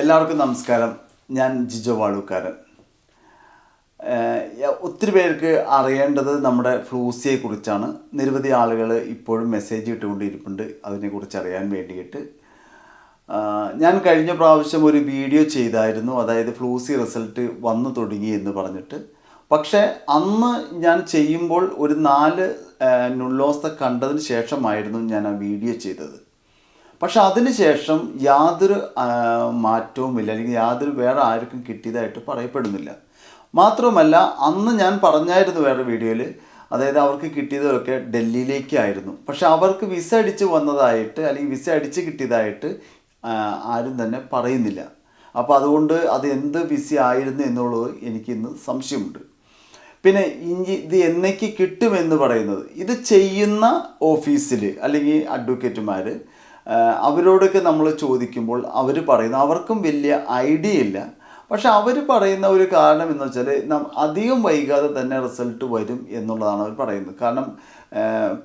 എല്ലാവർക്കും നമസ്കാരം. ഞാൻ ജിജോ വാഴൂക്കാരൻ ഒത്തിരി പേർക്ക് അറിയേണ്ടത് നമ്മുടെ ഫ്ലൂസിയെ കുറിച്ചാണ് നിരവധി ആളുകൾ ഇപ്പോഴും മെസ്സേജ് ഇട്ടുകൊണ്ടിരിപ്പുണ്ട് അതിനെക്കുറിച്ച് അറിയാൻ വേണ്ടിയിട്ട്. ഞാൻ കഴിഞ്ഞ പ്രാവശ്യം ഒരു വീഡിയോ ചെയ്തായിരുന്നു. അതായത് ഫ്ലൂസി റിസൾട്ട് വന്നു തുടങ്ങി എന്ന് പറഞ്ഞിട്ട്. പക്ഷേ അന്ന് ഞാൻ ചെയ്യുമ്പോൾ ഒരു നാല് നുള്ളോസ്ത കണ്ടതിന് ശേഷമായിരുന്നു ഞാൻ ആ വീഡിയോ ചെയ്തത്. പക്ഷെ അതിനുശേഷം യാതൊരു മാറ്റവുമില്ല. അല്ലെങ്കിൽ യാതൊരു വേറെ ആർക്കും കിട്ടിയതായിട്ട് പറയപ്പെടുന്നില്ല. മാത്രവുമല്ല അന്ന് ഞാൻ പറഞ്ഞായിരുന്നു വേറെ വീഡിയോയിൽ അതായത് അവർക്ക് കിട്ടിയതൊക്കെ ഡൽഹിയിലേക്കായിരുന്നു. പക്ഷെ അവർക്ക് വിസ അടിച്ച് വന്നതായിട്ട് അല്ലെങ്കിൽ വിസ അടിച്ച് കിട്ടിയതായിട്ട് ആരും തന്നെ പറയുന്നില്ല. അപ്പോൾ അതുകൊണ്ട് അത് എന്ത് വിസ ആയിരുന്നു എന്നുള്ളത് എനിക്കിന്ന് സംശയമുണ്ട്. പിന്നെ ഇത് എന്നേക്ക് കിട്ടുമെന്ന് പറയുന്നത് ഇത് ചെയ്യുന്ന ഓഫീസിൽ അല്ലെങ്കിൽ അഡ്വക്കേറ്റുമാർ അവരോടൊക്കെ നമ്മൾ ചോദിക്കുമ്പോൾ അവർ പറയുന്നു അവർക്കും വലിയ ഐഡിയ ഇല്ല. പക്ഷെ അവർ പറയുന്ന ഒരു കാരണം എന്ന് വെച്ചാൽ നാം അധികം വൈകാതെ തന്നെ റിസൾട്ട് വരും എന്നുള്ളതാണ് അവർ പറയുന്നത്. കാരണം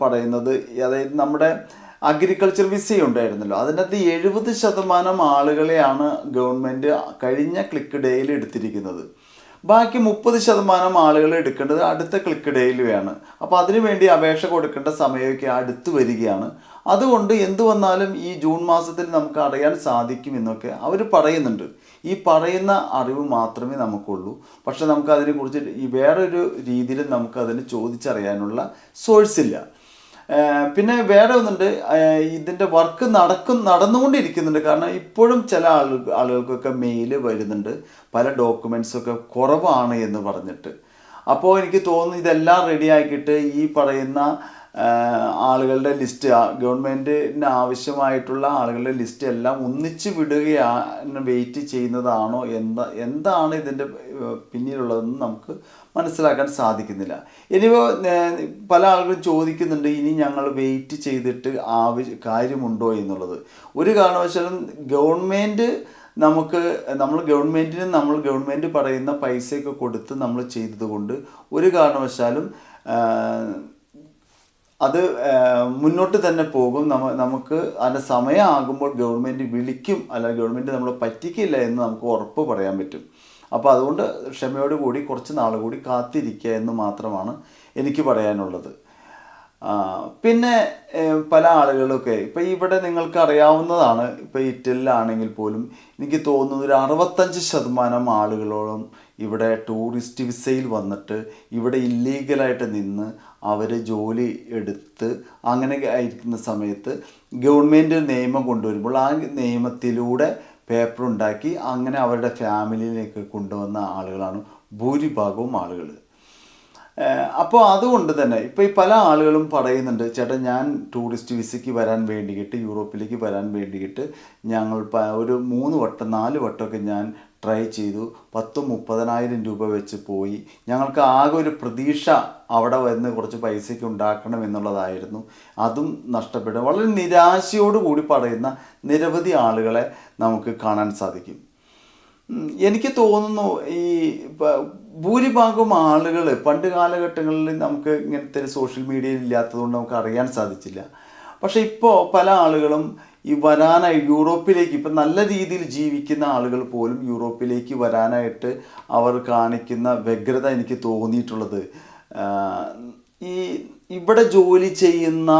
പറയുന്നത് അതായത് നമ്മുടെ അഗ്രികൾച്ചർ വിസ ഉണ്ടായിരുന്നല്ലോ. അതിനകത്ത് എഴുപത് ശതമാനം ആളുകളെയാണ് ഗവൺമെന്റ് കഴിഞ്ഞ ക്ലിക്ക് ഡേയിൽ എടുത്തിരിക്കുന്നത്. ബാക്കി മുപ്പത് ശതമാനം ആളുകൾ എടുക്കേണ്ടത് അടുത്ത ക്ലിക്ക് ഡേയിലുമാണ് അപ്പോൾ അതിനുവേണ്ടി അപേക്ഷ കൊടുക്കേണ്ട സമയമൊക്കെ അടുത്ത് വരികയാണ്. അതുകൊണ്ട് എന്തു വന്നാലും ഈ ജൂൺ മാസത്തിൽ നമുക്ക് അറിയാൻ സാധിക്കും എന്നൊക്കെ അവർ പറയുന്നുണ്ട്. ഈ പറയുന്ന അറിവ് മാത്രമേ നമുക്കുള്ളൂ. പക്ഷെ നമുക്ക് അതിനെക്കുറിച്ച് ഈ വേറൊരു രീതിയിൽ നമുക്ക് അതിനെ ചോദിച്ചറിയാനുള്ള സോഴ്സ് ഇല്ല. പിന്നെ വേറെ ഒന്നുണ്ട്. ഇതിന്റെ വർക്ക് നടക്കും നടന്നുകൊണ്ടിരിക്കുന്നുണ്ട്. കാരണം ഇപ്പോഴും ചില ആളുകൾ ആളുകൾക്കൊക്കെ മെയിൽ വരുന്നുണ്ട്. പല ഡോക്യുമെൻസൊക്കെ കുറവാണ് എന്ന് പറഞ്ഞിട്ട്. അപ്പോൾ എനിക്ക് തോന്നുന്നു ഇതെല്ലാം റെഡിയാക്കിയിട്ട് ഈ പറയുന്ന ആളുകളുടെ ലിസ്റ്റ് ഗവൺമെന്റിന് ആവശ്യമായിട്ടുള്ള ആളുകളുടെ ലിസ്റ്റ് എല്ലാം ഒന്നിച്ച് വിടുകയാണ് വെയിറ്റ് ചെയ്യുന്നതാണോ എന്താ എന്താണ് ഇതിന്റെ പിന്നിലുള്ളതെന്ന് നമുക്ക് മനസ്സിലാക്കാൻ സാധിക്കുന്നില്ല. ഇനിയിപ്പോൾ പല ആളുകളും ചോദിക്കുന്നുണ്ട് ഇനി ഞങ്ങൾ വെയിറ്റ് ചെയ്തിട്ട് ആവശ്യ കാര്യമുണ്ടോ എന്നുള്ളത്. ഒരു കാരണവശാലും ഗവൺമെന്റ് നമുക്ക് നമ്മൾ ഗവൺമെന്റിന് നമ്മൾ ഗവൺമെന്റ് പറയുന്ന പൈസയൊക്കെ കൊടുത്ത് നമ്മൾ ചെയ്തതുകൊണ്ട് ഒരു കാരണവശാലും അത് മുന്നോട്ട് തന്നെ പോകും. നമ്മ നമുക്ക് അതിന്റെ സമയമാകുമ്പോൾ ഗവൺമെന്റ് വിളിക്കും. അല്ല ഗവൺമെന്റ് നമ്മളെ പറ്റിക്കില്ല എന്ന് നമുക്ക് ഉറപ്പ് പറയാൻ പറ്റും. അപ്പോൾ അതുകൊണ്ട് ക്ഷമയോട് കൂടി കുറച്ച് നാൾ കൂടി കാത്തിരിക്കുക എന്ന് മാത്രമാണ് എനിക്ക് പറയാനുള്ളത്. പിന്നെ പല ആളുകളൊക്കെ ഇപ്പം ഇവിടെ നിങ്ങൾക്ക് അറിയാവുന്നതാണ് ഇപ്പം ഇറ്റലിലാണെങ്കിൽ പോലും എനിക്ക് തോന്നുന്നു ഒരു അറുപത്തഞ്ച് ശതമാനം ആളുകളോളം ഇവിടെ ടൂറിസ്റ്റ് വിസയിൽ വന്നിട്ട് ഇവിടെ ഇല്ലീഗലായിട്ട് നിന്ന് അവർ ജോലി എടുത്ത് അങ്ങനെ ആയിരിക്കുന്ന സമയത്ത് ഗവൺമെന്റ് നിയമം കൊണ്ടുവരുമ്പോൾ ആ നിയമത്തിലൂടെ പേപ്പർ ഉണ്ടാക്കി അങ്ങനെ അവരുടെ ഫാമിലിയിലേക്ക് കൊണ്ടുവന്ന ആളുകളാണ് ഭൂരിഭാഗവും ആളുകൾ അപ്പോൾ അതുകൊണ്ട് തന്നെ ഇപ്പോൾ ഈ പല ആളുകളും പറയുന്നുണ്ട് ചേട്ടാ ഞാൻ ടൂറിസ്റ്റ് വിസയ്ക്ക് വരാൻ വേണ്ടിയിട്ട് യൂറോപ്പിലേക്ക് വരാൻ വേണ്ടിയിട്ട് ഞങ്ങൾ ഒരു മൂന്ന് വട്ടം നാല് വട്ടമൊക്കെ ഞാൻ ട്രൈ ചെയ്തു. പത്തും മുപ്പതിനായിരം രൂപ വെച്ച് പോയി. ഞങ്ങൾക്ക് ആകെ ഒരു പ്രതീക്ഷ അവിടെ വന്ന് കുറച്ച് പൈസയ്ക്ക് ഉണ്ടാക്കണം എന്നുള്ളതായിരുന്നു. അതും നഷ്ടപ്പെട്ടു വളരെ നിരാശയോടുകൂടി പറയുന്ന നിരവധി ആളുകളെ നമുക്ക് കാണാൻ സാധിക്കും. എനിക്ക് തോന്നുന്നു ഈ ഭൂരിഭാഗം ആളുകൾ പണ്ട് കാലഘട്ടങ്ങളിൽ നമുക്ക് ഇങ്ങനത്തെ സോഷ്യൽ മീഡിയയിൽ ഇല്ലാത്തതുകൊണ്ട് നമുക്ക് അറിയാൻ സാധിച്ചില്ല. പക്ഷേ ഇപ്പോൾ പല ആളുകളും ഈ വരാനായി യൂറോപ്പിലേക്ക് ഇപ്പം നല്ല രീതിയിൽ ജീവിക്കുന്ന ആളുകൾ പോലും യൂറോപ്പിലേക്ക് വരാനായിട്ട് അവർ കാണിക്കുന്ന വ്യഗ്രത എനിക്ക് തോന്നിയിട്ടുള്ളത്. ഈ ഇവിടെ ജോലി ചെയ്യുന്ന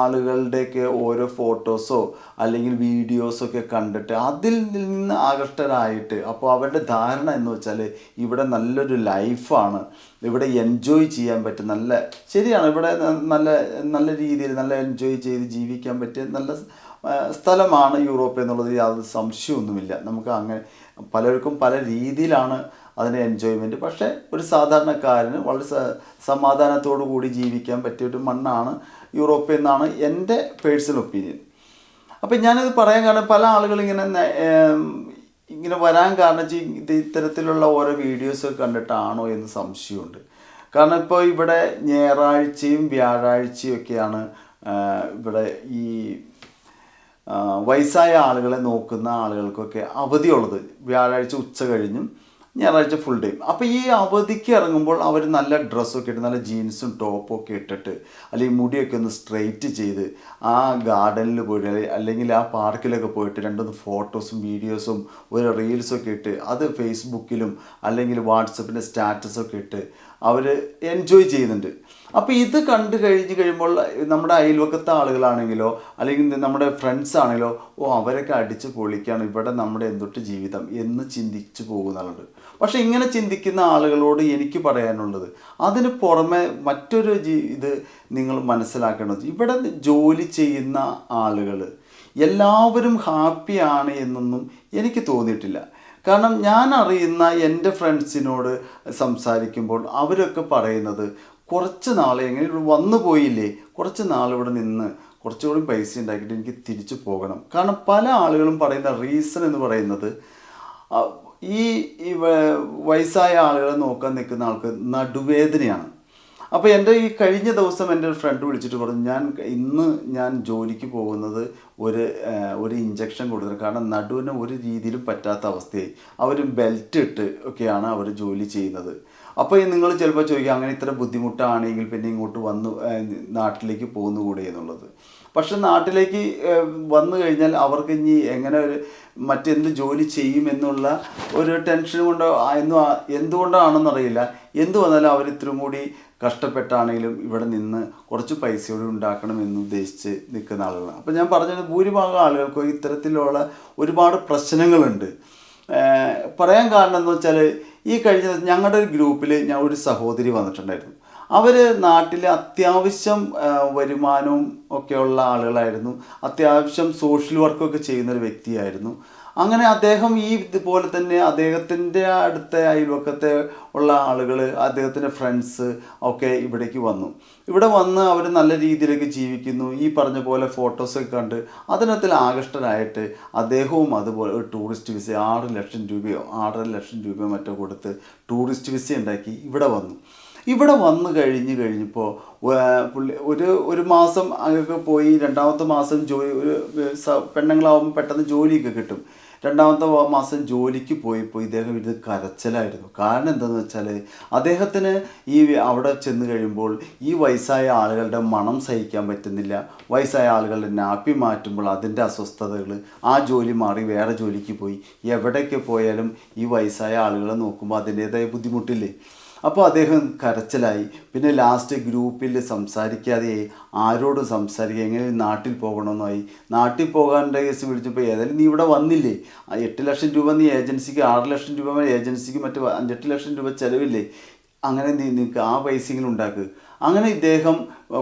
ആളുകളുടെയൊക്കെ ഓരോ ഫോട്ടോസോ അല്ലെങ്കിൽ വീഡിയോസൊക്കെ കണ്ടിട്ട് അതിൽ നിന്ന് ആകൃഷ്ടരായിട്ട് അപ്പോൾ അവരുടെ ധാരണ എന്ന് വെച്ചാൽ ഇവിടെ നല്ലൊരു ലൈഫാണ്. ഇവിടെ എൻജോയ് ചെയ്യാൻ പറ്റും. നല്ല ശരിയാണ്. ഇവിടെ നല്ല നല്ല രീതിയിൽ നല്ല എൻജോയ് ചെയ്ത് ജീവിക്കാൻ പറ്റിയ നല്ല സ്ഥലമാണ് യൂറോപ്പ് എന്നുള്ളത് യാതൊരു സംശയമൊന്നുമില്ല. നമുക്ക് അങ്ങനെ പലർക്കും പല രീതിയിലാണ് അതിന്റെ എൻജോയ്മെന്റ് പക്ഷേ ഒരു സാധാരണക്കാരന് വളരെ സമാധാനത്തോടു കൂടി ജീവിക്കാൻ പറ്റിയ ഒരു മണ്ണാണ് യൂറോപ്പ് എന്നാണ് എന്റെ പേഴ്സണൽ ഒപ്പീനിയൻ. അപ്പം ഞാനിത് പറയാൻ കാരണം പല ആളുകളിങ്ങനെ ഇങ്ങനെ വരാൻ കാരണം ഇത്തരത്തിലുള്ള ഓരോ വീഡിയോസ് കണ്ടിട്ടാണോ എന്ന് സംശയമുണ്ട്. കാരണം ഇപ്പോൾ ഇവിടെ ഞായറാഴ്ചയും വ്യാഴാഴ്ചയും ഒക്കെയാണ് ഇവിടെ ഈ വയസ്സായ ആളുകളെ നോക്കുന്ന ആളുകൾക്കൊക്കെ അവധിയുള്ളത്. വ്യാഴാഴ്ച ഉച്ച കഴിഞ്ഞും ഞായറാഴ്ച ഫുൾ ഡേ അപ്പോൾ ഈ അവധിക്ക് ഇറങ്ങുമ്പോൾ അവർ നല്ല ഡ്രസ്സൊക്കെ ഇട്ട് നല്ല ജീൻസും ടോപ്പും ഒക്കെ ഇട്ടിട്ട് അല്ലെങ്കിൽ മുടിയൊക്കെ ഒന്ന് സ്ട്രെയിറ്റ് ചെയ്ത് ആ ഗാർഡനിൽ പോയിട്ട് അല്ലെങ്കിൽ ആ പാർക്കിലൊക്കെ പോയിട്ട് രണ്ടൊന്ന് ഫോട്ടോസും വീഡിയോസും ഒരു റീൽസൊക്കെ ഇട്ട് അത് ഫേസ്ബുക്കിലും അല്ലെങ്കിൽ വാട്സപ്പിന്റെ സ്റ്റാറ്റസൊക്കെ ഇട്ട് അവർ എൻജോയ് ചെയ്യുന്നുണ്ട്. അപ്പോൾ ഇത് കണ്ടു കഴിഞ്ഞ് കഴിയുമ്പോൾ നമ്മുടെ അയൽവക്കത്തെ ആളുകളാണെങ്കിലോ അല്ലെങ്കിൽ നമ്മുടെ ഫ്രണ്ട്സ് ആണെങ്കിലോ ഓ അവരൊക്കെ അടിച്ച് പൊളിക്കാണ് ഇവിടെ നമ്മുടെ എന്തൊട്ട് ജീവിതം എന്ന് ചിന്തിച്ചു പോകുന്നുണ്ട് പക്ഷേ ഇങ്ങനെ ചിന്തിക്കുന്ന ആളുകളോട് എനിക്ക് പറയാനുള്ളത് അതിന് പുറമെ മറ്റൊരു ഇത് നിങ്ങൾ മനസ്സിലാക്കേണ്ടത് ഇവിടെ ജോലി ചെയ്യുന്ന ആളുകൾ എല്ലാവരും ഹാപ്പിയാണ് എന്നൊന്നും എനിക്ക് തോന്നിയിട്ടില്ല. കാരണം ഞാൻ അറിയുന്ന എന്റെ ഫ്രണ്ട്സിനോട് സംസാരിക്കുമ്പോൾ അവരൊക്കെ പറയുന്നത് കുറച്ച് നാൾ എങ്ങനെ ഇവിടെ വന്നു പോയില്ലേ? കുറച്ച് നാൾ ഇവിടെ നിന്ന് കുറച്ചുകൂടി പൈസ ഉണ്ടാക്കിയിട്ട് എനിക്ക് തിരിച്ചു പോകണം. കാരണം പല ആളുകളും പറയുന്ന റീസൺ എന്ന് പറയുന്നത് ഈ വയസ്സായ ആളുകളെ നോക്കാൻ നിൽക്കുന്ന ആൾക്ക് നടുവേദനയാണ്. അപ്പോൾ എന്റെ ഈ കഴിഞ്ഞ ദിവസം എന്റെ ഒരു ഫ്രണ്ട് വിളിച്ചിട്ട് പറഞ്ഞു ഞാൻ ഇന്ന് ഞാൻ ജോലിക്ക് പോകുന്നത് ഒരു ഒരു ഇഞ്ചക്ഷൻ കൊടുത്തത് കാരണം നടുവിന് ഒരു രീതിയിലും പറ്റാത്ത അവസ്ഥയായി. അവർ ബെൽറ്റ് ഇട്ട് ഒക്കെയാണ് അവർ ജോലി ചെയ്യുന്നത്. അപ്പോൾ നിങ്ങൾ ചിലപ്പോൾ ചോദിക്കുക അങ്ങനെ ഇത്ര ബുദ്ധിമുട്ടാണെങ്കിൽ പിന്നെ ഇങ്ങോട്ട് വന്ന് നാട്ടിലേക്ക് പോകുന്നുകൂടെ എന്നുള്ളത്. പക്ഷെ നാട്ടിലേക്ക് വന്നു കഴിഞ്ഞാൽ അവർക്ക് ഇനി എങ്ങനെ ഒരു മറ്റെന്ത് ജോലി ചെയ്യുമെന്നുള്ള ഒരു ടെൻഷൻ കൊണ്ടോ എന്തോ എന്തുകൊണ്ടാണെന്നറിയില്ല. എന്ത് വന്നാലും അവർ ഇത്രയും കൂടി കഷ്ടപ്പെട്ടാണെങ്കിലും ഇവിടെ നിന്ന് കുറച്ച് പൈസ കൂടി ഉണ്ടാക്കണം എന്ന് ഉദ്ദേശിച്ച് നിൽക്കുന്ന ആളുകളാണ്. അപ്പോൾ ഞാൻ പറഞ്ഞത് ഭൂരിഭാഗം ആളുകൾക്കും ഇത്തരത്തിലുള്ള ഒരുപാട് പ്രശ്നങ്ങളുണ്ട്. പറയാൻ കാരണം എന്ന് വെച്ചാൽ ഈ കഴിഞ്ഞ ഞങ്ങളുടെ ഒരു ഗ്രൂപ്പിൽ ഞാൻ ഒരു സഹോദരി വന്നിട്ടുണ്ടായിരുന്നു. അവർ നാട്ടിൽ അത്യാവശ്യം വരുമാനവും ഒക്കെയുള്ള ആളുകളായിരുന്നു. അത്യാവശ്യം സോഷ്യൽ വർക്കൊക്കെ ചെയ്യുന്നൊരു വ്യക്തിയായിരുന്നു. അങ്ങനെ അദ്ദേഹം ഈ ഇതുപോലെ തന്നെ അദ്ദേഹത്തിന്റെ അടുത്ത അയൽവക്കത്തെ ഉള്ള ആളുകൾ അദ്ദേഹത്തിന്റെ ഫ്രണ്ട്സ് ഒക്കെ ഇവിടേക്ക് വന്നു. ഇവിടെ വന്ന് അവർ നല്ല രീതിയിലേക്ക് ജീവിക്കുന്നു. ഈ പറഞ്ഞ പോലെ ഫോട്ടോസൊക്കെ കണ്ട് അതിനകത്തിൽ ആകൃഷ്ടനായിട്ട് അദ്ദേഹവും അതുപോലെ ടൂറിസ്റ്റ് വിസ ആറ് ലക്ഷം രൂപയോ ആറര ലക്ഷം രൂപയോ മറ്റോ കൊടുത്ത് ടൂറിസ്റ്റ് വിസ ഉണ്ടാക്കി ഇവിടെ വന്നു. ഇവിടെ വന്നു കഴിഞ്ഞ് കഴിഞ്ഞപ്പോൾ പുള്ളി ഒരു ഒരു മാസം അങ്ങൊക്കെ പോയി രണ്ടാമത്തെ മാസം ജോലി ഒരു പെണ്ണുങ്ങളാവുമ്പോൾ പെട്ടെന്ന് ജോലിയൊക്കെ കിട്ടും. രണ്ടാമത്തെ മാസം ജോലിക്ക് പോയപ്പോൾ ഇദ്ദേഹം ഇത് കരച്ചിലായിരുന്നു. കാരണം എന്താണെന്ന് വെച്ചാൽ അദ്ദേഹത്തിന് ഈ അവിടെ ചെന്ന് കഴിയുമ്പോൾ ഈ വയസ്സായ ആളുകളുടെ മണം സഹിക്കാൻ പറ്റുന്നില്ല. വയസ്സായ ആളുകളുടെ നാപ്പി മാറ്റുമ്പോൾ അതിന്റെ അസ്വസ്ഥതകൾ ആ ജോലി മാറി വേറെ ജോലിക്ക് പോയി. എവിടേക്ക് പോയാലും ഈ വയസ്സായ ആളുകളെ നോക്കുമ്പോൾ അതിന്റേതായ ബുദ്ധിമുട്ടില്ലേ? അപ്പോൾ അദ്ദേഹം കരച്ചിലായി. പിന്നെ ലാസ്റ്റ് ഗ്രൂപ്പിൽ സംസാരിക്കാതെ ആരോടും സംസാരിക്കുക എങ്ങനെ നാട്ടിൽ പോകണമെന്നായി. നാട്ടിൽ പോകാന്റെ കേസ് വിളിച്ചപ്പോൾ ഏതായാലും നീ ഇവിടെ വന്നില്ലേ? എട്ട് ലക്ഷം രൂപ നീ ഏജൻസിക്ക് ആറ് ലക്ഷം രൂപ ഏജൻസിക്ക് മറ്റ് അഞ്ചെട്ട് ലക്ഷം രൂപ ചിലവില്ലേ? അങ്ങനെ നീ നിനക്ക് ആ പൈസയെങ്കിലും ഉണ്ടാക്കുക അങ്ങനെ ഇദ്ദേഹം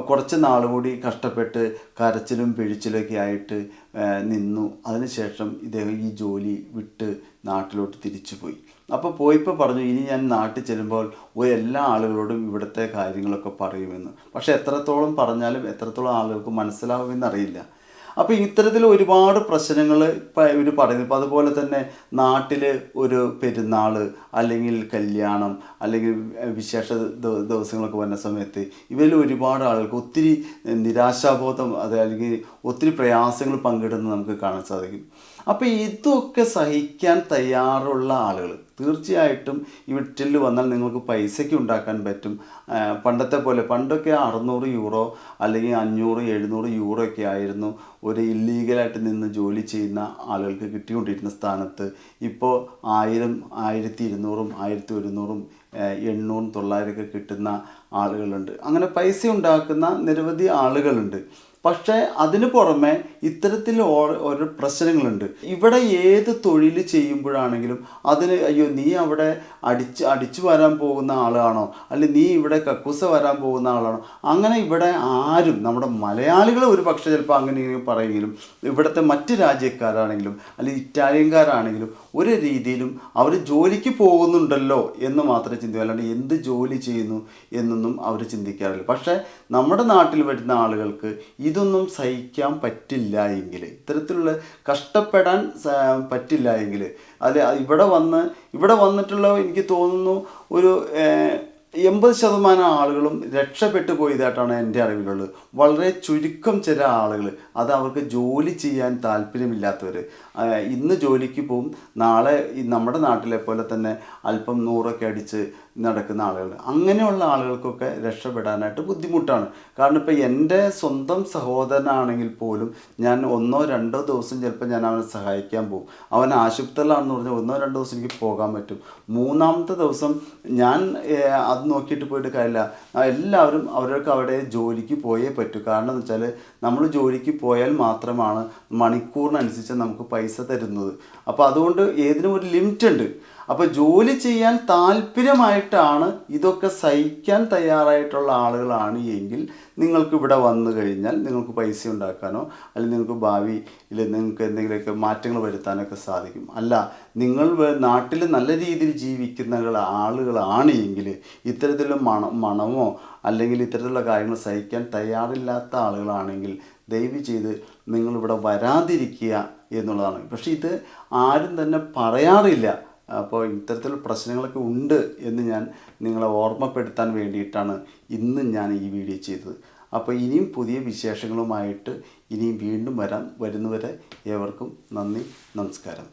കുറച്ച് നാൾ കൂടി കഷ്ടപ്പെട്ട് കരച്ചിലും പിഴിച്ചിലൊക്കെ ആയിട്ട് നിന്നു. അതിനുശേഷം ഇദ്ദേഹം ഈ ജോലി വിട്ട് നാട്ടിലോട്ട് തിരിച്ചു പോയി അപ്പോൾ പോയിപ്പോൾ പറഞ്ഞു ഇനി ഞാൻ നാട്ടിൽ ചെല്ലുമ്പോൾ എല്ലാ ആളുകളോടും ഇവിടുത്തെ കാര്യങ്ങളൊക്കെ പറയുമെന്ന്. പക്ഷേ എത്രത്തോളം പറഞ്ഞാലും എത്രത്തോളം ആളുകൾക്ക് മനസ്സിലാവുമെന്നറിയില്ല അപ്പോൾ ഇത്തരത്തിൽ ഒരുപാട് പ്രശ്നങ്ങൾ ഇവർ പറയുന്നു. ഇപ്പം അതുപോലെ തന്നെ നാട്ടിൽ ഒരു പെരുന്നാൾ അല്ലെങ്കിൽ കല്യാണം അല്ലെങ്കിൽ വിശേഷ ദിവസങ്ങളൊക്കെ വരുന്ന സമയത്ത് ഇവരിൽ ഒരുപാട് ആളുകൾക്ക് ഒത്തിരി നിരാശാബോധം അത് അല്ലെങ്കിൽ ഒത്തിരി പ്രയാസങ്ങൾ പങ്കിടുന്നത് നമുക്ക് കാണാൻ സാധിക്കും. അപ്പോൾ ഇതൊക്കെ സഹിക്കാൻ തയ്യാറുള്ള ആളുകൾ തീർച്ചയായിട്ടും ഈ വിറ്റിൽ വന്നാൽ നിങ്ങൾക്ക് പൈസയ്ക്ക് ഉണ്ടാക്കാൻ പറ്റും. പണ്ടത്തെ പോലെ പണ്ടൊക്കെ അറുന്നൂറ് യൂറോ അല്ലെങ്കിൽ അഞ്ഞൂറ് എഴുന്നൂറ് യൂറോ ഒക്കെ ആയിരുന്നു ഒരു ഇല്ലീഗലായിട്ട് നിന്ന് ജോലി ചെയ്യുന്ന ആളുകൾക്ക് കിട്ടിക്കൊണ്ടിരുന്ന സ്ഥാനത്ത്. ഇപ്പോൾ ആയിരം ആയിരത്തി ഇരുന്നൂറും ആയിരത്തി ഒരുന്നൂറും എണ്ണൂറും തൊള്ളായിരമൊക്കെ കിട്ടുന്ന ആളുകളുണ്ട്. അങ്ങനെ പൈസ ഉണ്ടാക്കുന്ന നിരവധി ആളുകളുണ്ട്. പക്ഷേ അതിന് പുറമെ ഇത്തരത്തിൽ ഓരോ പ്രശ്നങ്ങളുണ്ട്. ഇവിടെ ഏത് തൊഴിൽ ചെയ്യുമ്പോഴാണെങ്കിലും അതിന് അയ്യോ നീ അവിടെ അടിച്ച് അടിച്ചു വരാൻ പോകുന്ന ആളാണോ? അല്ലെങ്കിൽ നീ ഇവിടെ കക്കൂസ വരാൻ പോകുന്ന ആളാണോ? അങ്ങനെ ഇവിടെ ആരും നമ്മുടെ മലയാളികൾ ഒരു പക്ഷേ ചിലപ്പോൾ അങ്ങനെ പറയുമെങ്കിലും ഇവിടുത്തെ മറ്റ് രാജ്യക്കാരാണെങ്കിലും അല്ലെങ്കിൽ ഇറ്റാലിയൻകാരാണെങ്കിലും ഒരു രീതിയിലും അവർ ജോലിക്ക് പോകുന്നുണ്ടല്ലോ എന്ന് മാത്രമേ ചിന്തിക്കൂ. അല്ലാണ്ട് എന്ത് ജോലി ചെയ്യുന്നു എന്നൊന്നും അവർ ചിന്തിക്കാറില്ല. പക്ഷേ നമ്മുടെ നാട്ടിൽ വരുന്ന ആളുകൾക്ക് ഇതൊന്നും സഹിക്കാൻ പറ്റില്ല. എങ്കിൽ ഇത്തരത്തിലുള്ള കഷ്ടപ്പെടാൻ പറ്റില്ല എങ്കിൽ അല്ലെ ഇവിടെ വന്ന് ഇവിടെ വന്നിട്ടുള്ള എനിക്ക് തോന്നുന്നു ഒരു എൺപത് ശതമാനം ആളുകളും രക്ഷപ്പെട്ടു പോയതായിട്ടാണ് എന്റെ അറിവിലുള്ളത് വളരെ ചുരുക്കം ചില ആളുകൾ അത് അവർക്ക് ജോലി ചെയ്യാൻ താല്പര്യമില്ലാത്തവർ ഇന്ന് ജോലിക്ക് പോവും നാളെ നമ്മുടെ നാട്ടിലെ പോലെ തന്നെ അല്പം നൂറൊക്കെ അടിച്ച് നടക്കുന്ന ആളുകൾ. അങ്ങനെയുള്ള ആളുകൾക്കൊക്കെ രക്ഷപ്പെടാനായിട്ട് ബുദ്ധിമുട്ടാണ്. കാരണം ഇപ്പോൾ എന്റെ സ്വന്തം സഹോദരനാണെങ്കിൽ പോലും ഞാൻ ഒന്നോ രണ്ടോ ദിവസം ചിലപ്പോൾ ഞാൻ അവനെ സഹായിക്കാൻ പോകും. അവൻ ആശുപത്രിയിലാണെന്ന് പറഞ്ഞാൽ ഒന്നോ രണ്ടോ ദിവസം എനിക്ക് പോകാൻ പറ്റും. മൂന്നാമത്തെ ദിവസം ഞാൻ അത് നോക്കിയിട്ട് പോയിട്ട് കാര്യമില്ല. എല്ലാവരും അവരൊക്കെ അവിടെ ജോലിക്ക് പോയേ പറ്റൂ. കാരണം എന്ന് വെച്ചാൽ നമ്മൾ ജോലിക്ക് പോയാൽ മാത്രമാണ് മണിക്കൂറിനനുസരിച്ച് നമുക്ക് പൈസ തരുന്നത്. അപ്പോൾ അതുകൊണ്ട് ഏതിനും ഒരു ലിമിറ്റ് ഉണ്ട് അപ്പോൾ ജോലി ചെയ്യാൻ താല്പര്യമായിട്ടാണ് ഇതൊക്കെ സഹിക്കാൻ തയ്യാറായിട്ടുള്ള ആളുകളാണ് എങ്കിൽ നിങ്ങൾക്ക് ഇവിടെ വന്നു കഴിഞ്ഞാൽ നിങ്ങൾക്ക് പൈസ ഉണ്ടാക്കാനോ അല്ലെങ്കിൽ നിങ്ങൾക്ക് ഭാവിയിൽ നിങ്ങൾക്ക് എന്തെങ്കിലുമൊക്കെ മാറ്റങ്ങൾ വരുത്താനൊക്കെ സാധിക്കും. അല്ല നിങ്ങൾ നാട്ടിൽ നല്ല രീതിയിൽ ജീവിക്കുന്ന ആളുകളാണ് എങ്കിൽ ഇത്തരത്തിലുള്ള മണ മണമോ അല്ലെങ്കിൽ ഇത്തരത്തിലുള്ള കാര്യങ്ങൾ സഹിക്കാൻ തയ്യാറില്ലാത്ത ആളുകളാണെങ്കിൽ ദയവ് ചെയ്ത് നിങ്ങളിവിടെ വരാതിരിക്കുക എന്നുള്ളതാണ്. പക്ഷേ ഇത് ആരും തന്നെ പറയാറില്ല. അപ്പോൾ ഇത്തരത്തിലുള്ള പ്രശ്നങ്ങളൊക്കെ ഉണ്ട് എന്ന് ഞാൻ നിങ്ങളെ ഓർമ്മപ്പെടുത്താൻ വേണ്ടിയിട്ടാണ് ഇന്ന് ഞാൻ ഈ വീഡിയോ ചെയ്തത്. അപ്പോൾ ഇനിയും പുതിയ വിശേഷങ്ങളുമായിട്ട് ഇനിയും വീണ്ടും വരാം. വരുന്നവരെ ഏവർക്കും നന്ദി നമസ്കാരം.